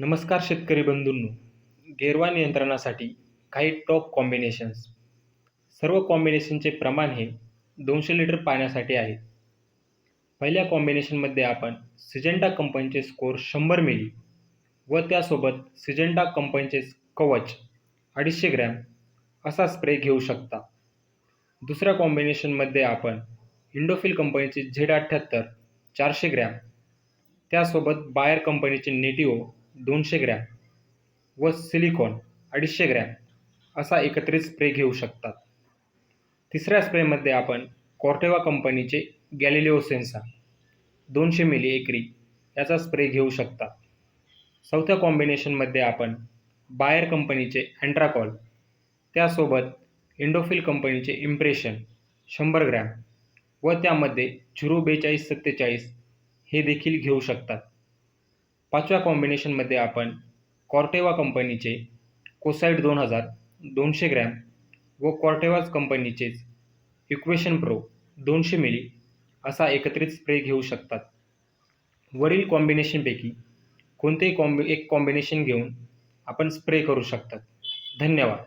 नमस्कार शेतकरी बंधूंनो. गेरवा नियंत्रणासाठी काही टॉप कॉम्बिनेशन्स. सर्व कॉम्बिनेशनचे प्रमाण हे दोनशे लिटर पाण्यासाठी आहे. पहिल्या कॉम्बिनेशनमध्ये आपण सिजेंटा कंपनीचे स्कोर शंभर मिली व त्यासोबत सिजेंटा कंपनीचे कवच अडीचशे ग्रॅम असा स्प्रे घेऊ शकता. दुसऱ्या कॉम्बिनेशनमध्ये आपण इंडोफिल कंपनीचे झेड अठ्ठ्याहत्तर चारशे ग्रॅम त्यासोबत बायर कंपनीचे नेटिओ दोनशे ग्रॅम व सिलिकॉन अडीचशे ग्रॅम असा एकत्रित स्प्रे घेऊ शकतात. तिसऱ्या स्प्रेमध्ये आपण कॉर्टेवा कंपनीचे गॅलिलिओ सेन्सा दोनशे मिली एकरी याचा स्प्रे घेऊ शकता चौथ्या कॉम्बिनेशनमध्ये आपण बायर कंपनीचे अँट्राकॉल त्यासोबत इंडोफिल कंपनीचे इम्प्रेशन शंभर ग्रॅम व त्यामध्ये झिरो बेचाळीस सत्तेचाळीस हे देखील घेऊ शकतात. पाचव्या कॉम्बिनेशनमध्ये आपण कॉर्टेवा कंपनीचे कोसाईड दोन हजार दोनशे ग्रॅम व कॉर्टेवाज कंपनीचेच इक्वेशन प्रो दोनशे मिली असा एकत्रित स्प्रे घेऊ शकतात. वरील कॉम्बिनेशनपैकी कोणतेही कॉम्बि एक कॉम्बिनेशन घेऊन आपण स्प्रे करू शकतात. धन्यवाद.